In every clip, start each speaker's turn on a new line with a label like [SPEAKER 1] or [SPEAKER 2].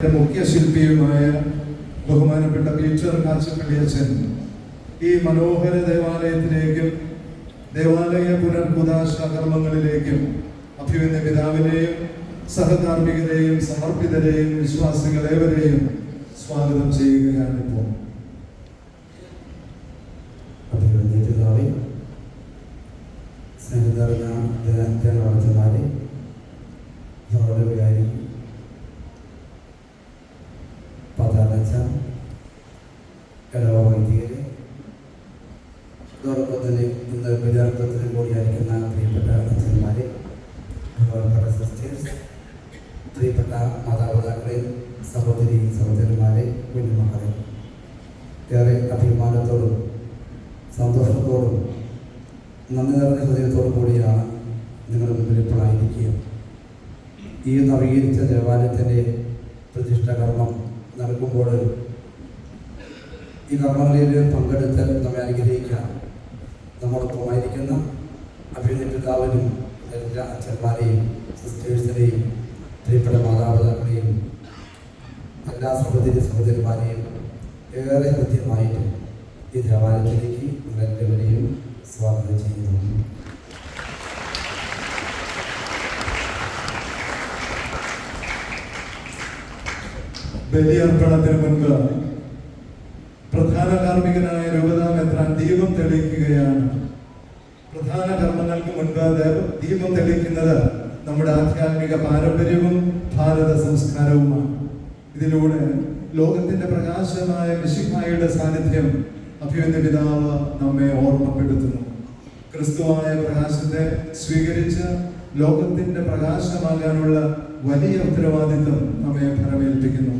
[SPEAKER 1] മുഖ്യ ശില്പിയുമായ ബഹുമാനപ്പെട്ട പീറ്റർ കാച്ചപ്പള്ളി അച്ഛൻ ഈ മനോഹര ദേവാലയത്തിലേക്കും ദേവാലയ പുനർകുദാശ കർമ്മങ്ങളിലേക്കും അഭിമന്യ പിതാവിനെയും സഹകാർമ്മികരെയും സമർപ്പിതരെയും വിശ്വാസികളേവരെയും സ്വാഗതം ചെയ്യുകയാണ് ഇപ്പോൾ.
[SPEAKER 2] സ്നേഹിതറിഞ്ഞ പതാലച്ച അതോടൊപ്പം തന്നെ ഇന്ന് വിദ്യാർത്ഥത്തിന് കൂടിയായിരിക്കുന്ന പ്രിയപ്പെട്ട അച്ഛന്മാരെ ബഹുമാനപ്പെട്ട സിസ്റ്റേഴ്സ് പ്രിയപ്പെട്ട മാതാപിതാക്കളെ സഹോദരി സഹോദരന്മാരെ കുഞ്ഞുമക്കളെ ഏറെ അഭിമാനത്തോടും സന്തോഷത്തോടും നന്ദി നിറഞ്ഞ ഹൃദയത്തോടു കൂടിയാണ് നിങ്ങളുടെ മുമ്പിൽ ഇപ്പോഴായിരിക്കുക ഈ നവീകരിച്ച ദേവാലയത്തിന്റെ പ്രതിഷ്ഠ കർമ്മം നടക്കുമ്പോൾ ഈ കർമ്മങ്ങളിൽ പങ്കെടുത്ത് നമ്മെ അനുഗ്രഹിക്കാൻ നമ്മോടൊപ്പമായിരിക്കുന്ന അഭിനയ പിതാവിനും എല്ലാ അച്ഛന്മാരെയും സിസ്റ്റേഴ്സിനെയും പ്രിയപ്പെട്ട മാതാപിതാക്കളെയും എല്ലാ സഹോദരി സഹോദരിമാരെയും ഏറെ ഹൃദ്യമായിട്ട് ഈ ദേവാലയത്തിലേക്ക് നിങ്ങളെല്ലാവരെയും സ്വാഗതം ചെയ്യുന്നു.
[SPEAKER 1] ബലിയർപ്പണത്തിന് മുൻപ് പ്രധാന ദീപം തെളിയിക്കുകയാണ്. പ്രധാന കർമ്മങ്ങൾക്ക് മുൻപ് ദീപം തെളിയിക്കുന്നത് നമ്മുടെ ആധ്യാത്മിക പാരമ്പര്യവും ഭാരത സംസ്കാരവുമാണ്. ഇതിലൂടെ ലോകത്തിന്റെ പ്രകാശമായ മിശിഹായുടെ സാന്നിധ്യം അഭിമന്യ പിതാവ് നമ്മെ ഓർമ്മപ്പെടുത്തുന്നു. ക്രിസ്തുവായ പ്രകാശത്തെ സ്വീകരിച്ച് ലോകത്തിന്റെ പ്രകാശമാകാനുള്ള വലിയ ഉത്തരവാദിത്വം നമ്മെ ഫലമേൽപ്പിക്കുന്നു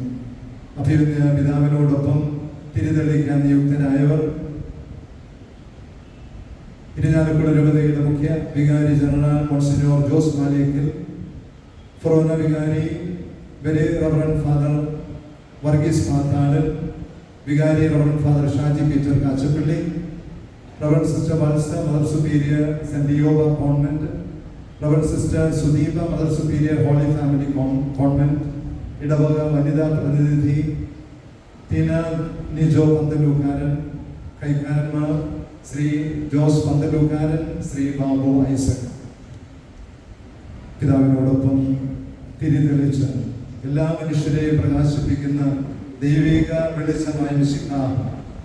[SPEAKER 1] അഭിമന്യ പിതാവിനോടൊപ്പം തിരിതെളിക്കാൻ നിയുക്തരായവർ ഇരിഞ്ഞാലക്കുട രൂപതയുടെ മുഖ്യ വികാരി ജനറൽ മോൺസിനോർ ജോസ് മാലേക്കിൽ. ഫൊറോന വികാരി very reverend father Varghese Mathad വികാരി reverend father Shaji Peter Kachappilly. Reverend sister Valsa mother superior saint ഡിയോബ convent. Reverend sister Sudeepa mother superior holy family convent. ഇടവക വനിതാ പ്രതിനിധി തീന നിജോ പന്തലൂക്കാരൻ കൈക്കാരന്മാർ. ശ്രീ ജോസ് പന്തലൂക്കാരൻ ശ്രീ ബാബു ഐസക്. പിതാവിനോടൊപ്പം തിരിതെളിച്ച് എല്ലാ മനുഷ്യരെയും പ്രകാശിപ്പിക്കുന്ന ദൈവിക വെളിച്ചമായ മിശിഹ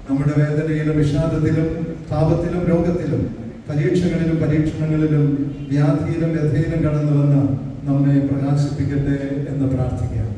[SPEAKER 1] നമ്മുടെ വേദനയിലും വിഷാദത്തിലും താപത്തിലും രോഗത്തിലും പരീക്ഷകളിലും പരീക്ഷണങ്ങളിലും വ്യാധിയിലും വ്യഥയിലും കടന്നു വന്ന് നമ്മെ പ്രകാശിപ്പിക്കട്ടെ എന്ന് പ്രാർത്ഥിക്കാം ും.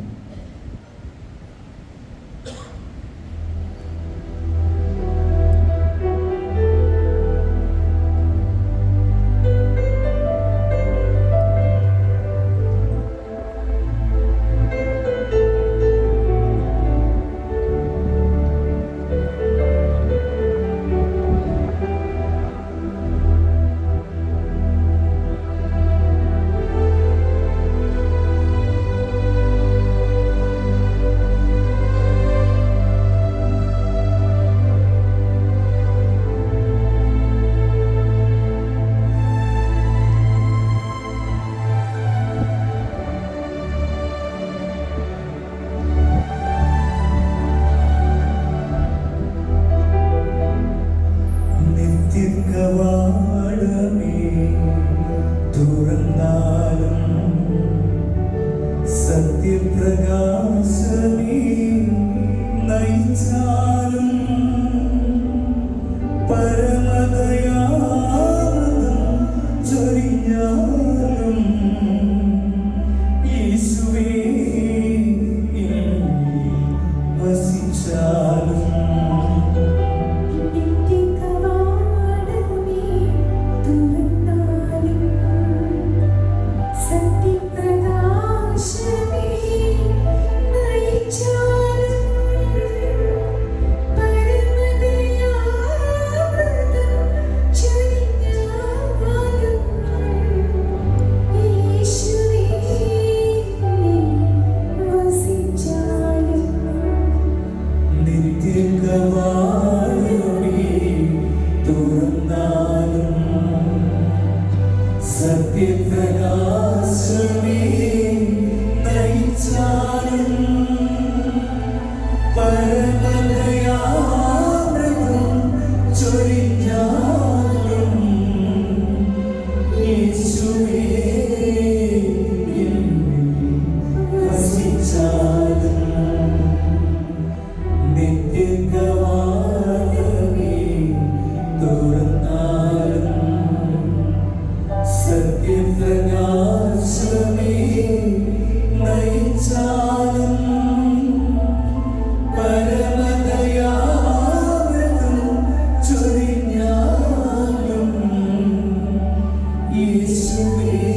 [SPEAKER 1] കവാടമേ തുറന്നാലും സത്യപ്രകാശമേ നയിച്ചാലും പരമ e sobre